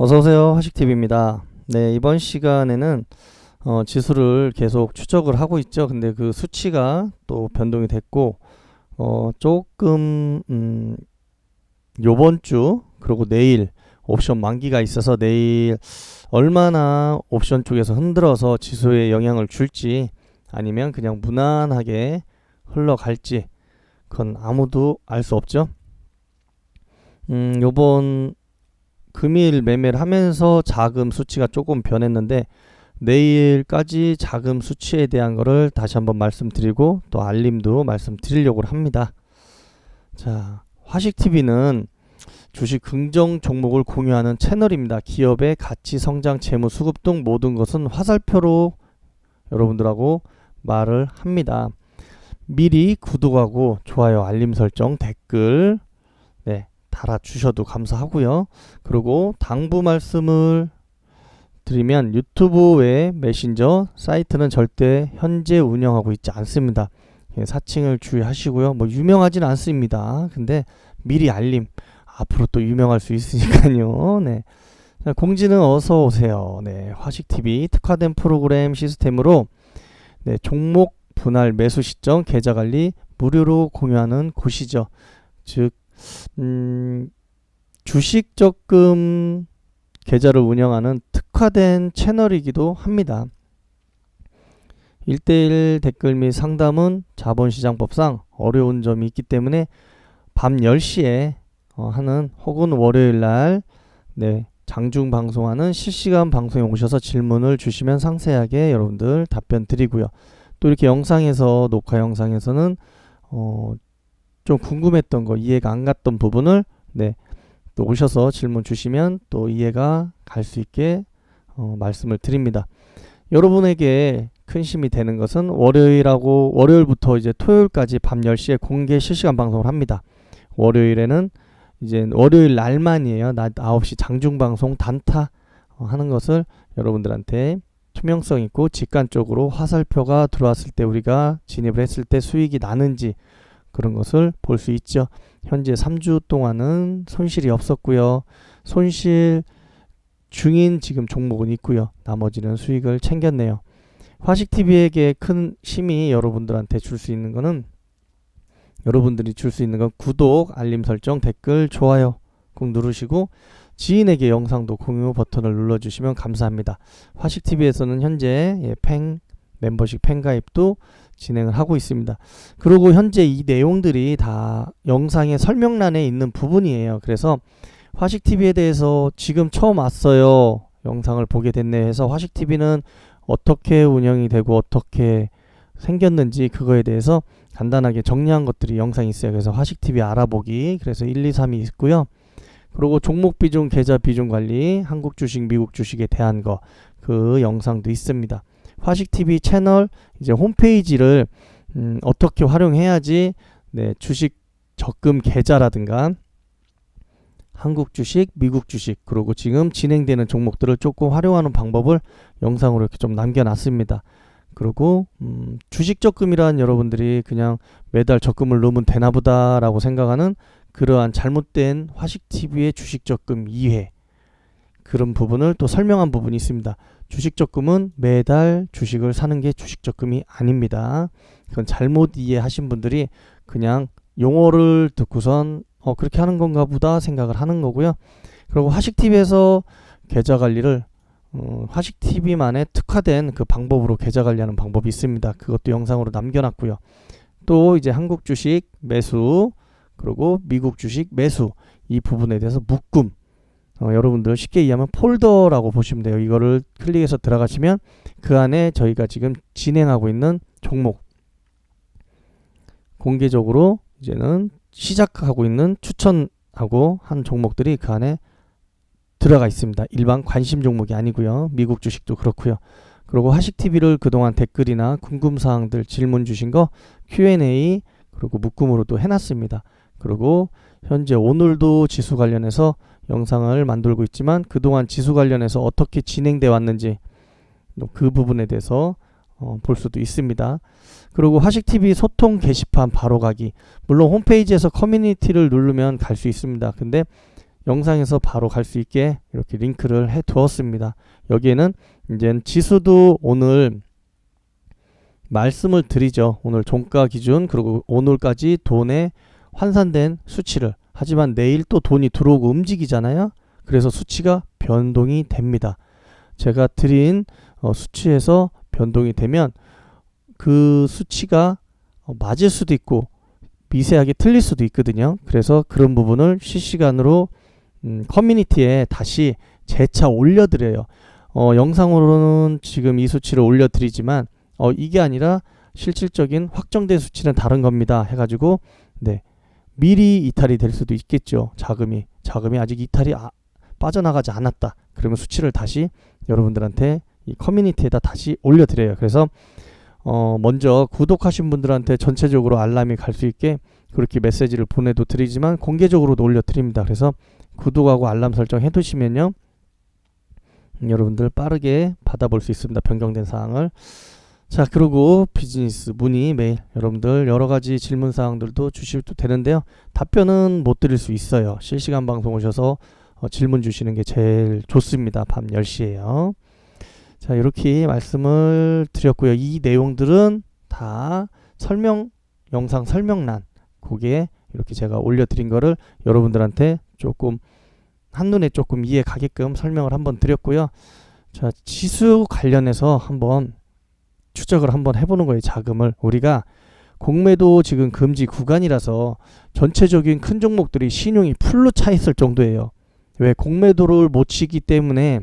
어서오세요. 화식TV입니다. 네, 이번 시간에는 어, 지수를 계속 추적을 하고 있죠. 근데 그 수치가 또 변동이 됐고, 어, 조금, 음, 요번 주, 그리고 내일 옵션 만기가 있어서 내일 얼마나 옵션 쪽에서 흔들어서 지수에 영향을 줄지 아니면 그냥 무난하게 흘러갈지 그건 아무도 알 수 없죠. 음, 요번 금일 매매를 하면서 자금 수치가 조금 변했는데 내일까지 자금 수치에 대한 거를 다시 한번 말씀드리고 또 알림도 말씀드리려고 합니다. 자, 화식TV는 주식 긍정 종목을 공유하는 채널입니다. 기업의 가치 성장, 재무, 수급 등 모든 것은 화살표로 여러분들하고 말을 합니다. 미리 구독하고 좋아요, 알림 설정, 댓글 네, 달아주셔도 감사하고요. 그리고 당부 말씀을 드리면 유튜브 외 메신저 사이트는 절대 현재 운영하고 있지 않습니다. 예, 사칭을 주의하시고요. 뭐 유명하진 않습니다. 근데 미리 알림 앞으로 또 유명할 수 있으니까요. 네. 자, 공지는 어서 오세요. 네, 화식 TV 특화된 프로그램 시스템으로 네, 종목 분할 매수 시점 계좌 관리 무료로 공유하는 곳이죠. 즉 음, 주식 적금 계좌를 운영하는 특화된 채널이기도 합니다. 1대1 댓글 및 상담은 자본시장법상 어려운 점이 있기 때문에 밤 10시에 어, 하는 혹은 월요일 날 네, 장중 방송하는 실시간 방송에 오셔서 질문을 주시면 상세하게 여러분들 답변 드리고요. 또 이렇게 영상에서 녹화 영상에서는 어, 좀 궁금했던 거 이해가 안 갔던 부분을 네, 또 오셔서 질문 주시면 또 이해가 갈 수 있게 어, 말씀을 드립니다. 여러분에게 큰 힘이 되는 것은 월요일하고 월요일부터 이제 토요일까지 밤 10시에 공개 실시간 방송을 합니다. 월요일에는 이제 월요일 날만이에요. 낮 9시 장중 방송 단타 어, 하는 것을 여러분들한테 투명성 있고 직관적으로 화살표가 들어왔을 때 우리가 진입을 했을 때 수익이 나는지 그런 것을 볼 수 있죠. 현재 3주 동안은 손실이 없었고요. 손실 중인 지금 종목은 있고요. 나머지는 수익을 챙겼네요. 화식TV에게 큰 힘이 여러분들한테 줄 수 있는 거는 여러분들이 줄 수 있는 건 구독, 알림 설정, 댓글, 좋아요 꼭 누르시고 지인에게 영상도 공유 버튼을 눌러주시면 감사합니다. 화식TV에서는 현재 예, 팽 멤버십 팬가입도 진행을 하고 있습니다. 그리고 현재 이 내용들이 다 영상의 설명란에 있는 부분이에요. 그래서 화식TV에 대해서 지금 처음 왔어요. 영상을 보게 됐네 해서 화식TV는 어떻게 운영이 되고 어떻게 생겼는지 그거에 대해서 간단하게 정리한 것들이 영상이 있어요. 그래서 화식TV 알아보기 그래서 1, 2, 3이 있고요. 그리고 종목 비중, 계좌 비중 관리, 한국 주식, 미국 주식에 대한 거 그 영상도 있습니다. 화식 TV 채널 이제 홈페이지를 음, 어떻게 활용해야지 네, 주식 적금 계좌라든가 한국 주식, 미국 주식 그리고 지금 진행되는 종목들을 조금 활용하는 방법을 영상으로 이렇게 좀 남겨놨습니다. 그리고 음, 주식 적금이란 여러분들이 그냥 매달 적금을 넣으면 되나보다라고 생각하는 그러한 잘못된 화식 TV의 주식 적금 2회 그런 부분을 또 설명한 부분이 있습니다. 주식 적금은 매달 주식을 사는 게 주식 적금이 아닙니다. 그건 잘못 이해하신 분들이 그냥 용어를 듣고선 어 그렇게 하는 건가 보다 생각을 하는 거고요. 그리고 화식 TV에서 계좌 관리를 어, 화식 TV만의 특화된 그 방법으로 계좌 관리하는 방법이 있습니다. 그것도 영상으로 남겨놨고요. 또 이제 한국 주식 매수 그리고 미국 주식 매수 이 부분에 대해서 묶음 어, 여러분들 쉽게 이해하면 폴더라고 보시면 돼요. 이거를 클릭해서 들어가시면 그 안에 저희가 지금 진행하고 있는 종목 공개적으로 이제는 시작하고 있는 추천하고 한 종목들이 그 안에 들어가 있습니다. 일반 관심 종목이 아니고요. 미국 주식도 그렇고요. 그리고 하식 TV를 그동안 댓글이나 궁금 사항들 질문 주신 거 Q&A 그리고 묶음으로도 해놨습니다. 그리고 현재 오늘도 지수 관련해서 영상을 만들고 있지만 그동안 지수 관련해서 어떻게 진행돼 왔는지 그 부분에 대해서 어, 볼 수도 있습니다. 그리고 화식TV 소통 게시판 바로 가기. 물론 홈페이지에서 커뮤니티를 누르면 갈 수 있습니다. 근데 영상에서 바로 갈 수 있게 이렇게 링크를 해 두었습니다. 여기에는 이제 지수도 오늘 말씀을 드리죠. 오늘 종가 기준 그리고 오늘까지 돈에 환산된 수치를 하지만 내일 또 돈이 들어오고 움직이잖아요. 그래서 수치가 변동이 됩니다. 제가 드린 어, 수치에서 변동이 되면 그 수치가 어, 맞을 수도 있고 미세하게 틀릴 수도 있거든요. 그래서 그런 부분을 실시간으로 음, 커뮤니티에 다시 재차 올려드려요. 어, 영상으로는 지금 이 수치를 올려드리지만 어, 이게 아니라 실질적인 확정된 수치는 다른 겁니다. 해가지고 네 미리 이탈이 될 수도 있겠죠. 자금이 자금이 아직 이탈이 아, 빠져나가지 않았다. 그러면 수치를 다시 여러분들한테 이 커뮤니티에다 다시 올려드려요. 그래서 어, 먼저 구독하신 분들한테 전체적으로 알람이 갈 수 있게 그렇게 메시지를 보내도 드리지만 공개적으로도 올려드립니다. 그래서 구독하고 알람 설정 해두시면요. 음, 여러분들 빠르게 받아볼 수 있습니다. 변경된 사항을. 자, 그리고 비즈니스 문의 메일 여러분들 여러 가지 질문 사항들도 주셔도 되는데요. 답변은 못 드릴 수 있어요. 실시간 방송 오셔서 어, 질문 주시는 게 제일 좋습니다. 밤 10시에요. 자, 이렇게 말씀을 드렸고요. 이 내용들은 다 설명 영상 설명란 거기에 이렇게 제가 올려드린 거를 여러분들한테 조금 한눈에 조금 이해 가게끔 설명을 한번 드렸고요. 자, 지수 관련해서 한번 추적을 한번 해보는 거예요. 자금을 우리가 공매도 지금 금지 구간이라서 전체적인 큰 종목들이 신용이 풀로 차 있을 정도예요. 왜 공매도를 못 치기 때문에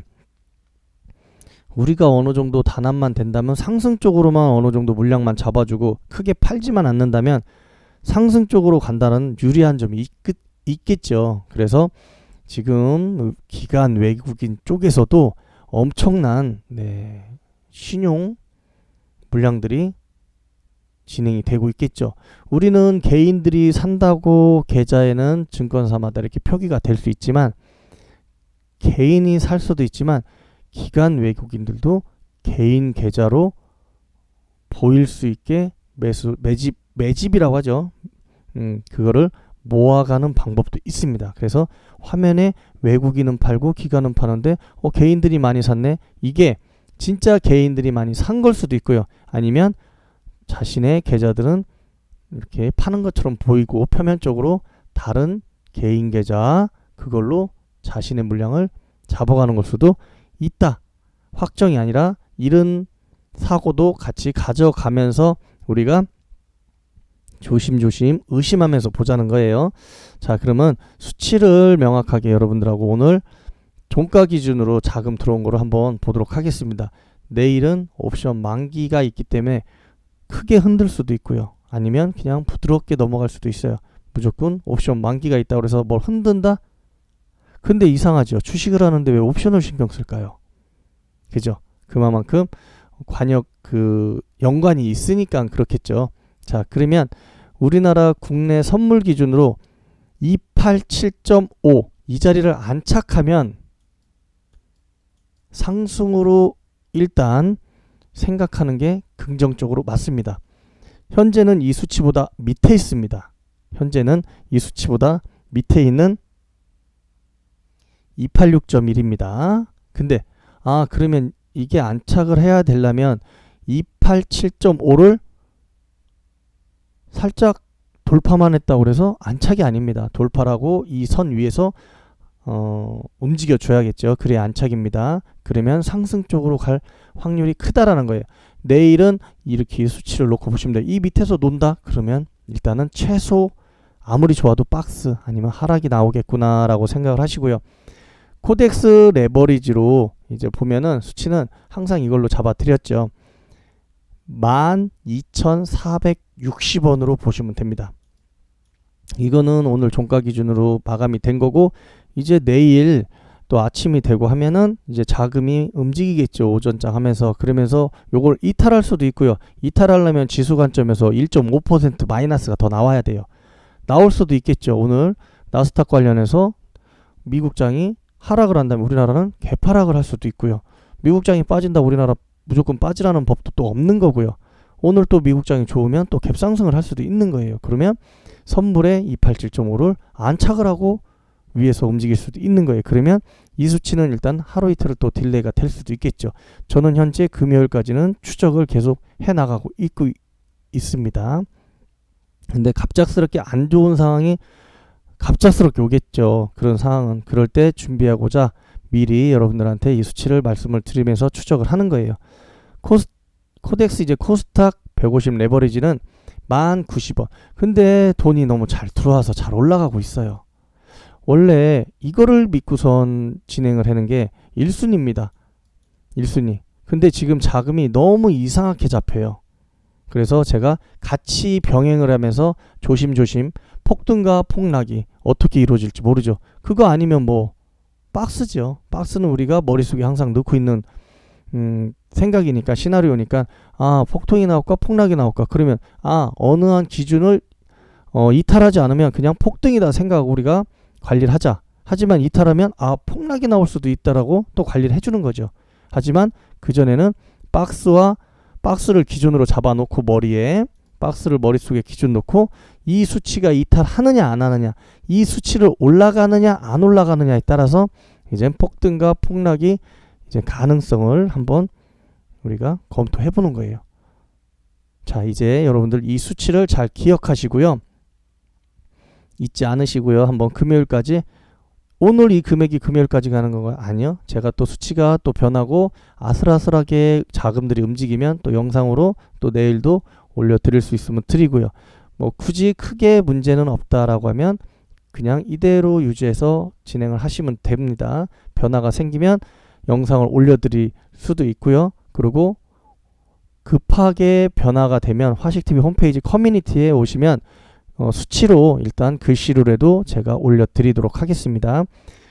우리가 어느 정도 단합만 된다면 상승 쪽으로만 어느 정도 물량만 잡아주고 크게 팔지만 않는다면 상승 쪽으로 간다는 유리한 점이 있, 있겠죠. 그래서 지금 기관 외국인 쪽에서도 엄청난 네, 신용 물량들이 진행이 되고 있겠죠. 우리는 개인들이 산다고 계좌에는 증권사마다 이렇게 표기가 될 수 있지만 개인이 살 수도 있지만 기관 외국인들도 개인 계좌로 보일 수 있게 매수 매집 매집이라고 하죠. 음, 그거를 모아가는 방법도 있습니다. 그래서 화면에 외국인은 팔고 기관은 파는데 어, 개인들이 많이 샀네. 이게 진짜 개인들이 많이 산 걸 수도 있고요. 아니면 자신의 계좌들은 이렇게 파는 것처럼 보이고 표면적으로 다른 개인 계좌 그걸로 자신의 물량을 잡아가는 걸 수도 있다. 확정이 아니라 이런 사고도 같이 가져가면서 우리가 조심조심 의심하면서 보자는 거예요. 자, 그러면 수치를 명확하게 여러분들하고 오늘 종가 기준으로 자금 들어온 거로 한번 보도록 하겠습니다. 내일은 옵션 만기가 있기 때문에 크게 흔들 수도 있고요. 아니면 그냥 부드럽게 넘어갈 수도 있어요. 무조건 옵션 만기가 있다고 해서 뭘 흔든다? 근데 이상하죠. 주식을 하는데 왜 옵션을 신경 쓸까요? 그죠? 그만큼 관역 그 연관이 있으니까 그렇겠죠. 자, 그러면 우리나라 국내 선물 기준으로 287.5 이 자리를 안착하면 상승으로 일단 생각하는 게 긍정적으로 맞습니다. 현재는 이 수치보다 밑에 있습니다. 현재는 이 수치보다 밑에 있는 286.1입니다. 근데 아 그러면 이게 안착을 해야 되려면 287.5를 살짝 돌파만 했다고 그래서 안착이 아닙니다. 돌파라고 이 선 위에서 어, 움직여 줘야겠죠. 그래 안착입니다. 그러면 상승 쪽으로 갈 확률이 크다라는 거예요. 내일은 이렇게 수치를 놓고 보시면 돼요. 이 밑에서 논다? 그러면 일단은 최소 아무리 좋아도 박스 아니면 하락이 나오겠구나라고 생각을 하시고요. 코덱스 레버리지로 이제 보면은 수치는 항상 이걸로 잡아 드렸죠. 12,460원으로 보시면 됩니다. 이거는 오늘 종가 기준으로 마감이 된 거고 이제 내일 또 아침이 되고 하면은 이제 자금이 움직이겠죠 오전장 하면서. 그러면서 요걸 이탈할 수도 있고요. 이탈하려면 지수 관점에서 1.5% 마이너스가 더 나와야 돼요. 나올 수도 있겠죠 오늘. 나스닥 관련해서 미국장이 하락을 한다면 우리나라는 개파락을 할 수도 있고요. 미국장이 빠진다 우리나라 무조건 빠지라는 법도 또 없는 거고요. 오늘 또 미국장이 좋으면 또 갭상승을 할 수도 있는 거예요. 그러면 선물에 287.5를 안착을 하고 위에서 움직일 수도 있는 거예요. 그러면 이 수치는 일단 하루 이틀을 또 딜레이가 될 수도 있겠죠. 저는 현재 금요일까지는 추적을 계속 해 나가고 있고 있습니다. 근데 갑작스럽게 안 좋은 상황이 갑작스럽게 오겠죠. 그런 상황은 그럴 때 준비하고자 미리 여러분들한테 이 수치를 말씀을 드리면서 추적을 하는 거예요. 코스, 코덱스 이제 코스닥 150 레버리지는 1,090원. 근데 돈이 너무 잘 들어와서 잘 올라가고 있어요. 원래 이거를 믿고선 진행을 하는 게 1순위입니다. 1순위. 근데 지금 자금이 너무 이상하게 잡혀요. 그래서 제가 같이 병행을 하면서 조심조심 폭등과 폭락이 어떻게 이루어질지 모르죠. 그거 아니면 뭐 박스죠. 박스는 우리가 머릿속에 항상 넣고 있는 음, 생각이니까 시나리오니까 아 폭통이 나올까 폭락이 나올까 그러면 아 어느 한 기준을 어, 이탈하지 않으면 그냥 폭등이다 생각하고 우리가 관리를 하자. 하지만 이탈하면 아 폭락이 나올 수도 있다라고 또 관리를 해주는 거죠. 하지만 그 전에는 박스와 박스를 기준으로 잡아놓고 머리에 박스를 머릿속에 기준 놓고 이 수치가 이탈하느냐 안 하느냐 이 수치를 올라가느냐 안 올라가느냐에 따라서 이제 폭등과 폭락이 이제 가능성을 한번 우리가 검토해 보는 거예요. 자, 이제 여러분들 이 수치를 잘 기억하시고요. 잊지 않으시고요. 한번 금요일까지 오늘 이 금액이 금요일까지 가는 건가요? 아니요. 제가 또 수치가 또 변하고 아슬아슬하게 자금들이 움직이면 또 영상으로 또 내일도 올려 드릴 수 있으면 드리고요. 뭐 굳이 크게 문제는 없다라고 하면 그냥 이대로 유지해서 진행을 하시면 됩니다. 변화가 생기면 영상을 올려드릴 수도 있고요. 그리고 급하게 변화가 되면 화식TV 홈페이지 커뮤니티에 오시면 어, 수치로 일단 글씨로라도 제가 올려드리도록 하겠습니다.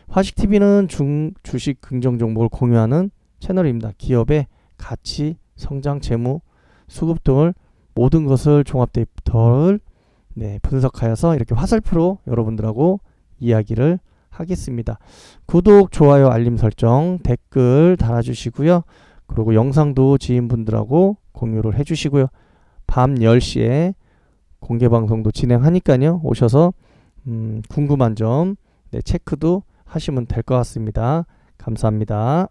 화식TV는 중, 주식 긍정 정보를 공유하는 채널입니다. 기업의 가치, 성장, 재무, 수급 등을 모든 것을 종합 데이터를 네, 분석하여서 이렇게 화살표로 여러분들하고 이야기를 하겠습니다. 구독, 좋아요, 알림 설정, 댓글 달아주시고요. 그리고 영상도 지인분들하고 공유를 해주시고요. 밤 10시에 공개 방송도 진행하니까요. 오셔서 음, 궁금한 점 네, 체크도 하시면 될 것 같습니다. 감사합니다.